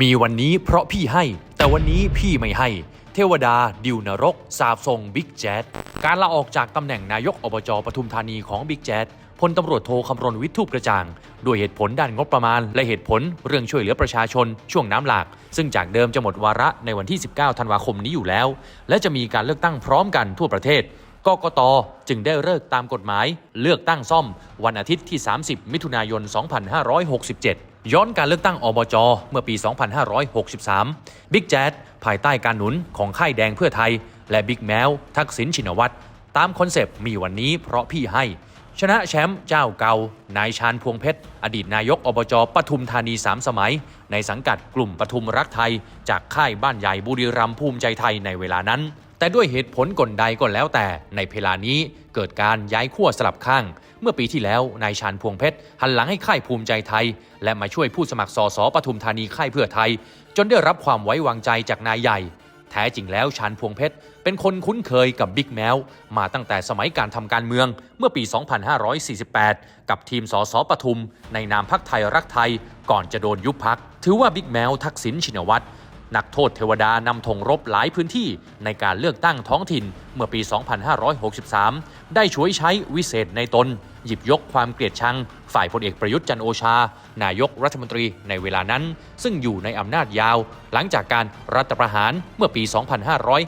มีวันนี้เพราะพี่ให้ แต่วันนี้พี่ไม่ให้ เทวดา ดิวนรก สาบส่งบิ๊กแจ๊ดการลาออกจากตำแหน่งนายกอบจปทุมธานีของบิ๊กแจ๊ดพลตำรวจโทคำรณวิทูปกระจ่าง ด้วยเหตุผลด้านงบประมาณ และเหตุผลเรื่องช่วยเหลือประชาชน ช่วงน้ำหลาก ซึ่งจากเดิมจะหมดวาระในวันที่ 19 ธันวาคมนี้อยู่แล้ว และจะมีการเลือกตั้งพร้อมกันทั่วประเทศกกตจึงได้เลิกตามกฎหมาย เลือกตั้งซ่อม วันอาทิตย์ที่ 30 มิถุนายน 2567 ย้อนการเลือกตั้งอบจ เมื่อปี 2563 บิ๊กแจ๊ดภายใต้การหนุนของค่ายแดงเพื่อไทย และบิ๊กแมว ทักษิณชินวัตรตามคอนเซปต์มีวันนี้เพราะพี่ให้ ชนะแชมป์เจ้าเก่านายชาญพวงเพชร อดีตนายกอบจปทุมธานี 3 สมัย ในสังกัดกลุ่มปทุมรักไทย จากค่ายบ้านใหญ่บุรีรัมย์ภูมิใจไทยในเวลานั้น แต่ด้วยเหตุผลกลใดก็แล้วแต่ในเวลานี้เกิดการย้ายขั้วสลับข้าง เมื่อปีที่แล้วนายชาญพวงเพชรหันหลังให้ค่ายภูมิใจไทย และมาช่วยผู้สมัครสสปทุมธานีค่ายเพื่อไทย จนได้รับความไว้วางใจจากนายใหญ่ แท้จริงแล้วชาญพวงเพชรเป็นคนคุ้นเคยกับบิ๊กแมวมาตั้งแต่สมัยการทำการเมืองเมื่อปี 2548 กับทีมสสปทุม ในนามพักไทยรักไทย ก่อนจะโดนยุบพัก ถือว่าบิ๊กแมวทักษิณชินวัตร นักโทษเทวดานำธงรบหลายพื้นที่ในการเลือกตั้งท้องถิ่นเมื่อปี 2563 ได้ช่วยใช้วิเศษในตน หยิบยกความเกลียดชัง ฝ่ายพลเอกประยุทธ์จันโอชา นายกรัฐมนตรีในเวลานั้น ซึ่งอยู่ในอำนาจยาว หลังจากการรัฐประหารเมื่อปี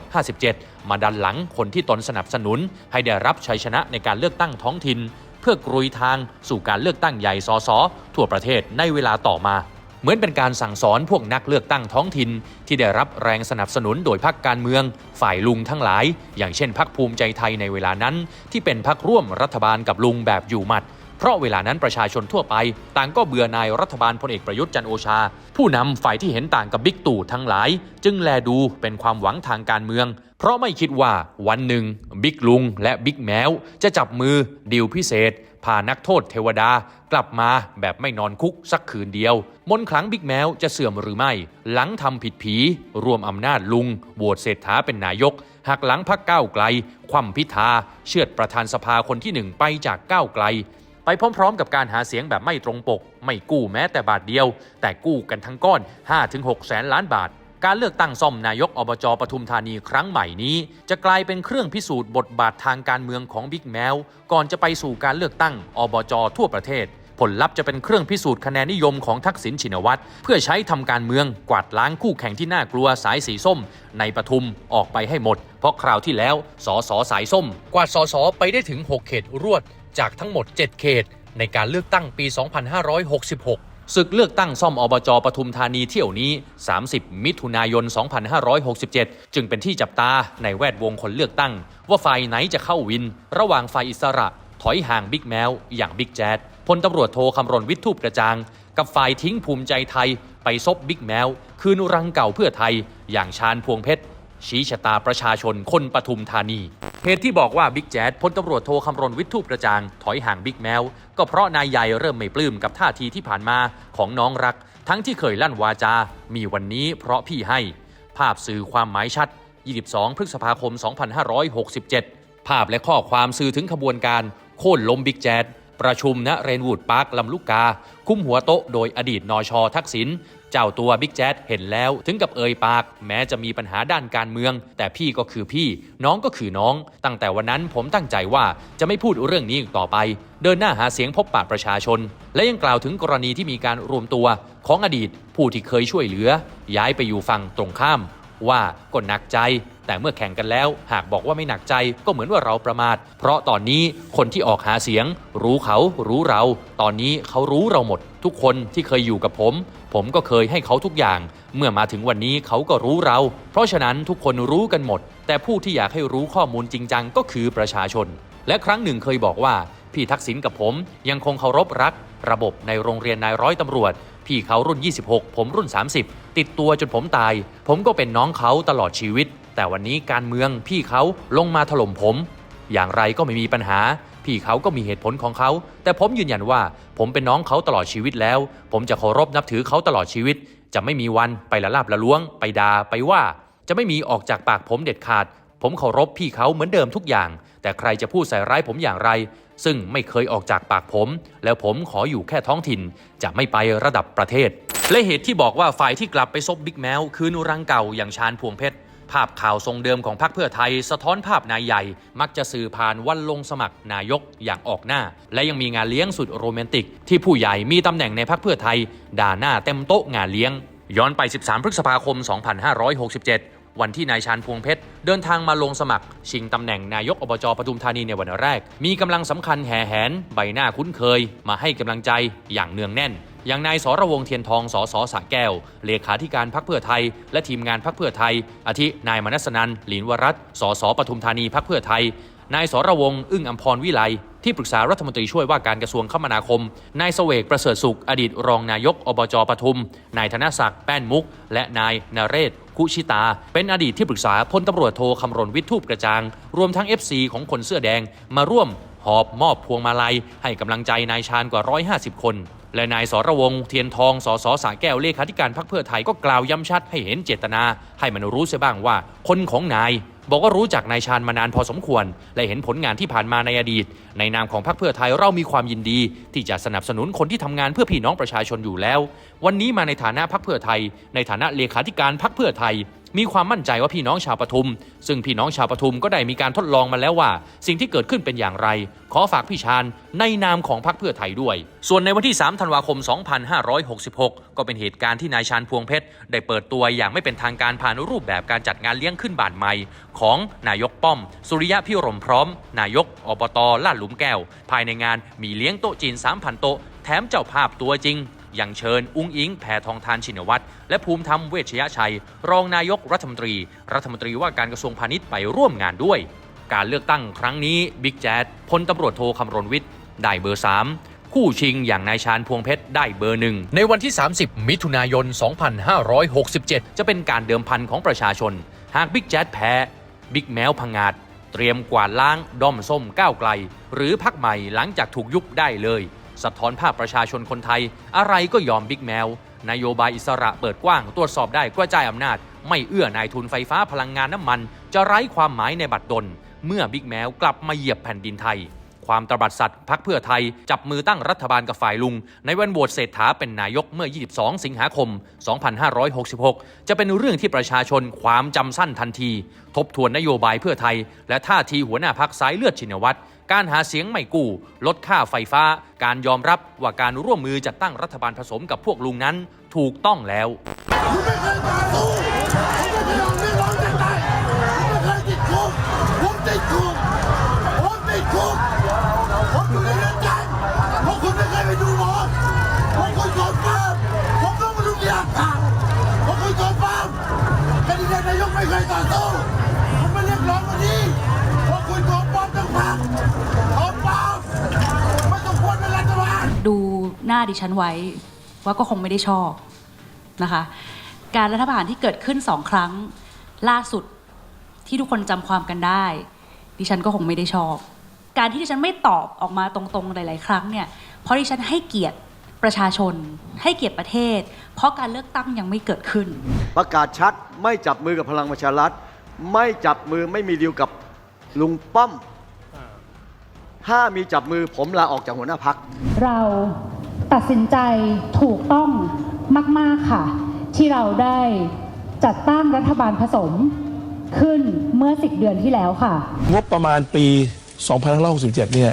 2557 มาดันหลังคนที่ตนสนับสนุน ให้ได้รับชัยชนะในการเลือกตั้งท้องถิ่น เพื่อกรุยทางสู่การเลือกตั้งใหญ่สสทั่วประเทศในเวลาต่อมา เหมือนเป็นการสั่งสอนพวกนักเลือกตั้งท้องถิ่น ที่ได้รับแรงสนับสนุนโดยพรรคการเมือง ฝ่ายลุงทั้งหลาย อย่างเช่นพรรคภูมิใจไทยในเวลานั้น ที่เป็นพรรคร่วมรัฐบาลกับลุงแบบอยู่หมัด เพราะเวลานั้นประชาชนทั่วไป ต่างก็เบื่อนายรัฐบาลพลเอกประยุทธ์จันโอชา ผู้นำฝ่ายที่เห็นต่างกับบิ๊กตู่ทั้งหลาย จึงแลดูเป็นความหวังทางการเมืองเพราะไม่คิดว่าวันหนึ่งบิ๊กลุงและบิ๊กแมวจะจับมือดีลพิเศษ พานักโทษเทวดากลับมาแบบไม่นอนคุกสักคืนเดียว มนขลังบิ๊กแมวจะเสื่อมหรือไม่ หลังทำผิดผี รวมอำนาจลุงโหวตเศรษฐาเป็นนายก หักหลังพักก้าวไกล คว่ำพิธา เชือดประธานสภาคนที่หนึ่งไปจากก้าวไกล ไปพร้อมๆ กับการหาเสียงแบบไม่ตรงปก ไม่กู้แม้แต่บาทเดียว แต่กู้กันทั้งก้อน 5-6แสนล้านบาท การเลือกตั้งซ่อมนายกอบจปทุมธานีครั้งใหม่นี้ จะกลายเป็นเครื่องพิสูจน์บทบาททางการเมืองของบิ๊กแมวก่อนจะไปสู่การเลือกตั้งอบจทั่วประเทศ ผลลัพธ์จะเป็นเครื่องพิสูจน์คะแนนนิยมของทักษิณชินวัตรเพื่อใช้ทำการเมืองกวาดล้างคู่แข่งที่น่ากลัวสายสีส้ม ในปทุมออกไปให้หมด เพราะคราวที่แล้วสอสอสายส้ม กวาดสอสอไปได้ถึง 6 เขตรวด จากทั้งหมด 7 เขต ในการเลือกตั้งปี 2566 ศึกเลือกตั้งซ่อมอบจปทุมธานีเที่ยวนี้ 30 มิถุนายน 2567 จึงเป็นที่จับตาในแวดวงคนเลือกตั้ง ว่าฝ่ายไหนจะเข้าวิน ระหว่างฝ่ายอิสระ ถอยห่างบิ๊กแมว อย่างบิ๊กแจ๊ดพลตำรวจโทคำรณวิทูปกระจาง กับฝ่ายทิ้งภูมิใจไทย ไปซบบิ๊กแมว คืนรังเก่าเพื่อไทย อย่างชาญพวงเพชรชี้ชะตาประชาชนคนปทุมธานี เหตุที่บอกว่าบิ๊กแจ๊ดพลตำรวจโทคำรณวิทูปกระจาง ถอยห่างบิ๊กแมว ก็เพราะนายใหญ่เริ่มไม่ปลื้มกับท่าทีที่ผ่านมาของน้องรัก ทั้งที่เคยลั่นวาจา มีวันนี้เพราะพี่ให้ ภาพสื่อความหมายชัด 22 พฤษภาคม 2567 ภาพและข้อความสื่อถึงขบวนการ โค่นล้มบิ๊กแจ๊ดประชุมณเรนวูดพาร์คลำลูกกา คุ้มหัวโต๊ะโดยอดีตนอชอทักษิณ เจ้าตัวบิ๊กแจ๊ดเห็นแล้วถึงกับเอ่ยปาก แม้จะมีปัญหาด้านการเมือง แต่พี่ก็คือพี่น้องก็คือน้อง ตั้งแต่วันนั้นผมตั้งใจว่าจะไม่พูดเรื่องนี้อีกต่อไป เดินหน้าหาเสียงพบปะประชาชน และยังกล่าวถึงกรณีที่มีการรวมตัว ของอดีตผู้ที่เคยช่วยเหลือ ย้ายไปอยู่ฝั่งตรงข้าม ว่าก็หนักใจ แต่เมื่อแข่งกันแล้ว หากบอกว่าไม่หนักใจก็เหมือนว่าเราประมาท เพราะตอนนี้คนที่ออกหาเสียง รู้เขารู้เรา ตอนนี้เขารู้เราหมด ทุกคนที่เคยอยู่กับผม ผมก็เคยให้เขาทุกอย่าง เมื่อมาถึงวันนี้เขาก็รู้เรา เพราะฉะนั้นทุกคนรู้กันหมด แต่ผู้ที่อยากให้รู้ข้อมูลจริงจังก็คือประชาชน และครั้งหนึ่งเคยบอกว่าพี่ทักษิณกับผมยังคงเคารพรัก ระบบในโรงเรียนนายร้อยตำรวจ พี่เขารุ่น 26 ผมรุ่น 30 ติดตัวจนผมตาย ผมก็เป็นน้องเขาตลอดชีวิต แต่วันนี้การเมืองพี่เขาลงมาถล่มผม อย่างไรก็ไม่มีปัญหา พี่เขาก็มีเหตุผลของเขา แต่ผมยืนยันว่า ผมเป็นน้องเขาตลอดชีวิตแล้ว ผมจะเคารพนับถือเขาตลอดชีวิต จะไม่มีวันไปละลาบละล้วง ไปดาไปว่า จะไม่มีออกจากปากผมเด็ดขาด ผมเคารพพี่เขาเหมือนเดิมทุกอย่าง แต่ใครจะพูดใส่ร้ายผมอย่างไร ซึ่งไม่เคยออกจากปากผม แล้วผมขออยู่แค่ท้องถิ่น จะไม่ไประดับประเทศ และเหตุที่บอกว่าฝ่ายที่กลับไปซบบิ๊กแมวคือนุรังเก่าอย่างชาญพวงเพชร ภาพข่าวทรงเดิมของพรรคเพื่อไทย สะท้อนภาพนายใหญ่ มักจะสื่อผ่านวันลงสมัครนายกอย่างออกหน้า และยังมีงานเลี้ยงสุดโรแมนติก ที่ผู้ใหญ่มีตำแหน่งในพรรคเพื่อไทย ด่าหน้าเต็มโต๊ะงานเลี้ยง ย้อนไป 13 พฤษภาคม 2567วันที่นายชาญพวงเพชร เดินทางมาลงสมัคร ชิงตำแหน่งนายกอบจปทุมธานีในวันแรก มีกำลังสำคัญแห่แหน ใบหน้าคุ้นเคย มาให้กำลังใจอย่างเนืองแน่น อย่างนายสระวงเทียนทองสสสะแก้ว เลขาธิการพักเพื่อไทย และทีมงานพักเพื่อไทย อาทินายมนัสนันหลินวรัตสสปทุมธานีพักเพื่อไทย นายสระวงอึ้งอัมพรวิไลที่ปรึกษารัฐมนตรีช่วยว่าการกระทรวงคมนาคม นายเสวกประเสริฐสุข อดีตรองนายกอบจปทุม นายธนศักดิ์แป้นมุก และนายนเรศคุชิตา เป็นอดีตที่ปรึกษาพลตำรวจโทคำรณวิทูปกระจาง รวมทั้ง FC ของคนเสื้อแดงมาร่วมหอบมอบพวงมาลัยให้กำลังใจนายชาญกว่า 150 คน และนายสรวงเทียนทองสสสาแก้วเลขาธิการพรรคเพื่อไทยก็กล่าวย้ำชัดให้เห็นเจตนา ให้มันรู้เสียบ้างว่า คนของนาย บอกว่ารู้จักนายชาญมานานพอสมควร และเห็นผลงานที่ผ่านมาในอดีต ในนามของพรรคเพื่อไทยเรามีความยินดี ที่จะสนับสนุนคนที่ทำงานเพื่อพี่น้องประชาชนอยู่แล้ว วันนี้มาในฐานะพรรคเพื่อไทย ในฐานะเลขาธิการพรรคเพื่อไทย มีความมั่นใจว่าพี่น้องชาวปทุม ซึ่งพี่น้องชาวปทุมก็ได้มีการทดลองมาแล้วว่า สิ่งที่เกิดขึ้นเป็นอย่างไร ขอฝากพี่ชาญในนามของพรรคเพื่อไทยด้วย ส่วนในวันที่ 3 ธันวาคม 2566 ก็เป็นเหตุการณ์ที่นายชาญพวงเพชร ได้เปิดตัวอย่างไม่เป็นทางการผ่านรูปแบบการจัดงานเลี้ยงขึ้นบานใหม่ ของนายกป้อม สุริยะพิรมพร้อม นายกอบตลาดหลุมแก้ว ภายในงานมีเลี้ยงโต๊ะจีน 3,000 โต๊ะแถมเจ้าภาพตัวจริง ย่างเชิญอุ้งอิงแพทองทานชินวัตรและภูมิธรรมเวชยชัย รองนายกรัฐมนตรี รัฐมนตรีว่าการกระทรวงพาณิชย์ไปร่วมงานด้วย การเลือกตั้งครั้งนี้บิ๊กแจ๊ดพลตำรวจโทคำรณวิทย์ได้เบอร์ 3คู่ชิงอย่างนายชาญพวงเพชรได้เบอร์หนึ่ง ในวันที่ 30 มิถุนายน 2567 จะเป็นการเดิมพันของประชาชน หากบิ๊กแจ๊ดแพ้บิ๊กแมวพังงาดเตรียมกวาดล้างด้อมส้มก้าวไกล หรือพักใหม่หลังจากถูกยุบได้เลย สะท้อนภาพประชาชนคนไทย อะไรก็ยอมบิ๊กแมวนโยบายอิสระเปิดกว้าง ตรวจสอบได้กระจายอำนาจ ไม่เอื้อนายทุนไฟฟ้าพลังงานน้ำมัน จะไร้ความหมายในบัตรดล เมื่อบิ๊กแมวกลับมาเหยียบแผ่นดินไทย ความตระบัดสัตว์พักเพื่อไทย จับมือตั้งรัฐบาลกับฝ่ายลุง ในวันโหวตเศรษฐาเป็นนายกเมื่อ 22 สิงหาคม 2566 จะเป็นเรื่องที่ประชาชนความจำสั้นทันที ทบทวนนโยบายเพื่อไทย และท่าทีหัวหน้าพักสายเลือดชินวัตร การหาเสียงไม่กู้ ลดค่าไฟฟ้า การยอมรับว่าการร่วมมือจัดตั้งรัฐบาลผสมกับพวกลุงนั้นถูกต้องแล้ว หน้าดิฉันไว้ ว่าก็คงไม่ได้ชอบนะคะ การรัฐประหารที่เกิดขึ้นสองครั้งล่าสุดที่ทุกคนจำความกันได้ ดิฉันก็คงไม่ได้ชอบ การที่ดิฉันไม่ตอบออกมาตรงๆหลาย ๆ ครั้งเนี่ยเพราะดิฉันให้เกียรติประชาชน ให้เกียรติประเทศ เพราะการเลือกตั้งยังไม่เกิดขึ้น ประกาศชัดไม่จับมือกับพลังประชารัฐ ไม่จับมือไม่มีดีลกับลุงป้อมถ้ามีจับมือผมลาออกจากหัวหน้าพัก เรา ตัดสินใจถูกต้องมาก ๆ ค่ะ ที่เราได้จัดตั้งรัฐบาลผสมขึ้นเมื่อ10เดือนที่แล้วค่ะ งบประมาณปี 2567 เนี่ย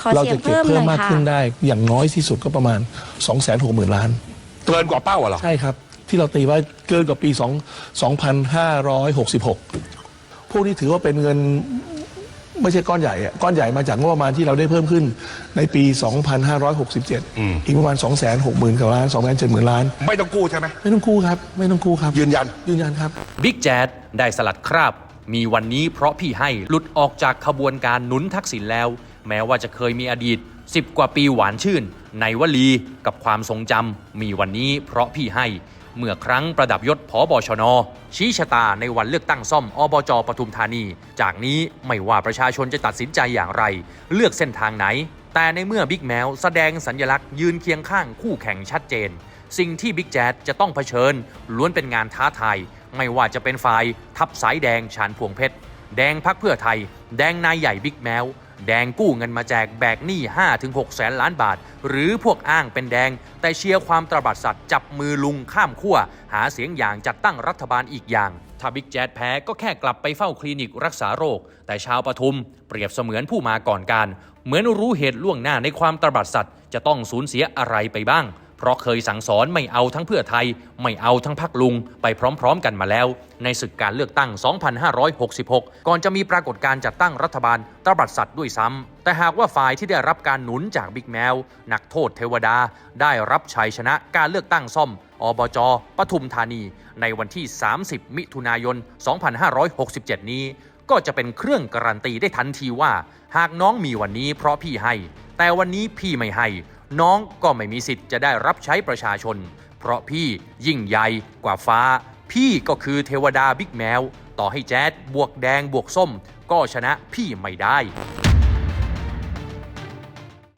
ขอเราเสียจะงเก็บเพิ่มหเพิ่น่มอยมากค่ะขึ้นได้ อย่างน้อยที่สุดก็ประมาณ 260,000 ล้าน เกินกว่าเป้าอะเหรอ ใช่ครับ ที่เราตีไว้เกินกว่าปี 2 2566 พวกนี้ถือว่าเป็นเงิน ไม่ใช่ก้อนใหญ่อะก้อนใหญ่มาจากงบประมาณที่เราได้เพิ่มขึ้นในปี 2567 อีกประมาณ 260,000กว่าล้าน270,000ล้าน ไม่ต้องกู้ใช่ไหมไม่ต้องกู้ครับ ไม่ต้องกู้ครับ ยืนยัน ยืนยันครับ บิ๊กแจ๊ดได้สลัดคราบ มีวันนี้เพราะพี่ให้หลุดออกจากขบวนการหนุนทักษิณแล้ว แม้ว่าจะเคยมีอดีต 10 กว่าปีหวานชื่น ในวลีกับความทรงจำมีวันนี้เพราะพี่ให้ เมื่อครั้งประดับยศผอบชน ชี้ชะตาในวันเลือกตั้งซ่อมอบจปทุมธานี จากนี้ไม่ว่าประชาชนจะตัดสินใจอย่างไร เลือกเส้นทางไหน แต่ในเมื่อบิ๊กแมวแสดงสัญญลักษณ์ยืนเคียงข้างคู่แข่งชัดเจน สิ่งที่บิ๊กแจ๊ดจะต้องเผชิญ ล้วนเป็นงานท้าทายไม่ว่าจะเป็นฝ่ายทับสายแดงชานพวงเพชรแดงพักเพื่อไทย แดงนายใหญ่บิ๊กแมว แดงกู้เงินมาแจกแบกหนี้ 5-6 แสนล้านบาท หรือพวกอ้างเป็นแดง แต่เชียร์ความตระบัดสัตว์จับมือลุงข้ามขั้ว หาเสียงอย่างจัดตั้งรัฐบาลอีกอย่าง ถ้าบิ๊กแจ๊ดแพ้ก็แค่กลับไปเฝ้าคลินิกรักษาโรค แต่ชาวปทุม เปรียบเสมือนผู้มาก่อนการ เหมือนรู้เหตุล่วงหน้าในความตระบัดสัตว์จะต้องสูญเสียอะไรไปบ้าง เพราะเคยสั่งสอนไม่เอาทั้งเพื่อไทย ไม่เอาทั้งพักลุงไปพร้อมๆกันมาแล้ว ในศึกการเลือกตั้ง 2566 ก่อนจะมีปรากฏการณ์จัดตั้งรัฐบาลตระบัดสัตว์ด้วยซ้ำ แต่หากว่าฝ่ายที่ได้รับการหนุนจากบิ๊กแมวนักโทษเทวดา ได้รับชัยชนะการเลือกตั้งซ่อม อบจปทุมธานี ในวันที่ 30 มิถุนายน 2567 นี้ก็จะเป็นเครื่องการันตีได้ทันทีว่า หากน้องมีวันนี้เพราะพี่ให้ แต่วันนี้พี่ไม่ให้ น้องก็ไม่มีสิทธิ์จะได้รับใช้ประชาชน เพราะพี่ยิ่งใหญ่กว่าฟ้า พี่ก็คือเทวดาบิ๊กแมว ต่อให้แจ๊ดบวกแดงบวกส้ม ก็ชนะพี่ไม่ได้